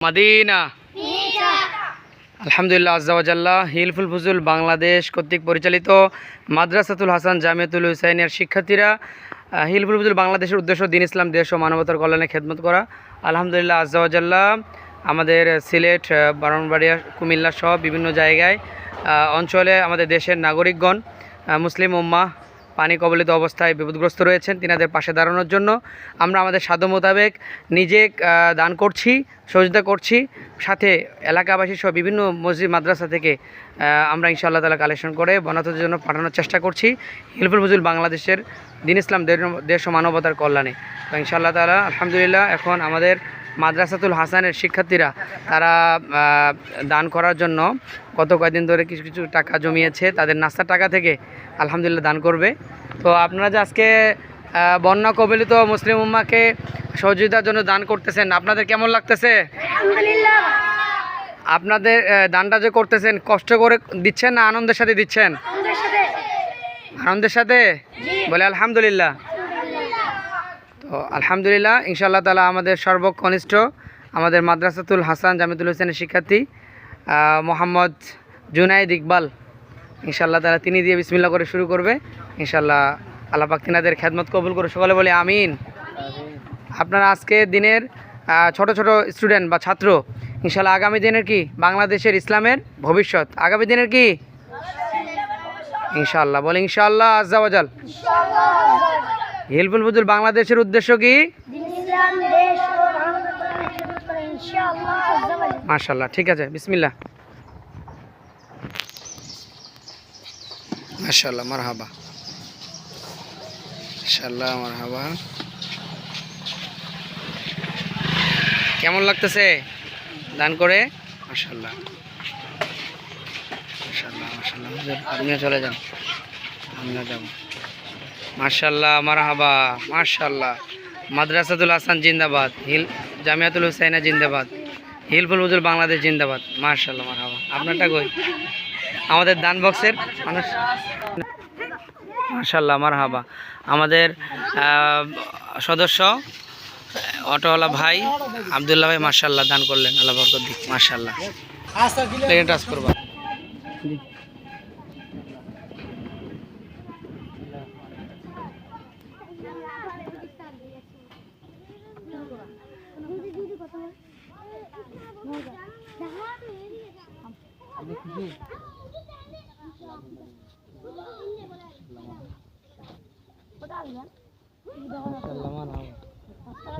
মাদিনা। আলহামদুলিল্লাহ আজ্জাওয়াজাল্লাহ হিলফুল ফুজুল বাংলাদেশ কর্তৃক পরিচালিত মাদ্রাসাতুল হাসান জামিয়াতুল হুসাইনের শিক্ষার্থীরা হিলফুল ফুজুল বাংলাদেশের উদ্দেশ্য দিন ইসলাম দেশ ও মানবতার কল্যাণে খেদমত করা। আলহামদুলিল্লাহ আজ্জাওয়াজাল্লাহ আমাদের সিলেট আহ, ব্রাহ্মণবাড়িয়া কুমিল্লা সহ বিভিন্ন জায়গায় অঞ্চলে আমাদের দেশের নাগরিকগণ মুসলিম উম্মাহ পানি কবলিত অবস্থায় বিপদগ্রস্ত রয়েছেন, তিনাদের পাশে দাঁড়ানোর জন্য। আমরা আমাদের সাধ্য মোতাবেক নিজে দান করছি, সহযোগিতা করছি। সাথে এলাকাবাসী সহ বিভিন্ন মসজিদ, মাদ্রাসা থেকে আমরা ইনশাআল্লাহ তালা কালেকশন করে বনাতদের জন্য পাঠানোর চেষ্টা করছি। হিলফুল ফজুল বাংলাদেশের দিন ইসলাম দেশ ও মানবতার কল্যাণে। তো ইনশাআল্লাহ তালা আলহামদুলিল্লাহ, এখন আমাদের মাদ্রাসাতুল হাসানের শিক্ষার্থীরা তারা দান করার জন্য গত কয়েকদিন ধরে কিছু কিছু টাকা জমিয়েছে। তাদের নাস্তার টাকা থেকে আলহামদুলিল্লাহ দান করবে। তো আপনারা যে আজকে বন্যা কবলিত মুসলিম উম্মাকে সহযোগিতার জন্য দান করতেছেন আপনাদের কেমন লাগতেছে? আপনাদের দানটা যে করতেছেন কষ্ট করে দিচ্ছেন না আনন্দের সাথে দিচ্ছেন? আনন্দের সাথে। বলে আলহামদুলিল্লাহ। তো আলহামদুলিল্লাহ ইনশাআল্লাহ তালা আমাদের সর্বকনিষ্ঠ আমাদের মাদ্রাসাতুল হাসান জামিদুল হোসেনের শিক্ষার্থী মোহাম্মদ জুনাইদ ইকবাল ইনশাআল্লাহ তালা তিনি দিয়ে বিসমিল্লা করে শুরু করবে। ইনশাআল্লাহ আল্লাহ পাক তিনাদের খেদমত কবুল করে সকলে বলে আমিন। আপনারা আজকে দিনের ছোট ছোট স্টুডেন্ট বা ছাত্র ইনশাআল্লাহ আগামী দিনের কি? বাংলাদেশের ইসলামের ভবিষ্যৎ। আগামী দিনের কি? ইনশাআল্লাহ। বলে ইনশাআল্লাহ আজাওয়াজাল হিলফুল বুজুল বাংলাদেশের উদ্দেশ্য কি। মাশাল্লাহ ঠিক আছে বিসমিল্লাহ। মাশাল্লাহ মারহাবা। মাশাল্লাহ মারহাবা। কেমন লাগতেছে দান করে? মাশাল্লাহ মাশাল্লাহ মাশাল্লাহ আপনিও চলে যান। আমিও যাব। মাশাল্লাহ মারহাবা মাশাল্লাহ মাদ্রাসাতুল হাসান জিন্দাবাদ, হিল, জামিয়াতুল হুসাইনা জিন্দাবাদ, হিলফুল হুজুর বাংলাদেশ জিন্দাবাদ। মার্শাল্লাহ মারহাবা। আপনারটা কই? আমাদের দান বক্সের মানুষ। মার্শাল্লাহ মারহাবা। আমাদের সদস্য, অটোওয়ালা ভাই আবদুল্লাহ ভাই মার্শাল্লাহ দান করলেন। আল্লাহ বরকত দিক। মার্শাল্লাহ লেগে টাচ हाँ। लमा ना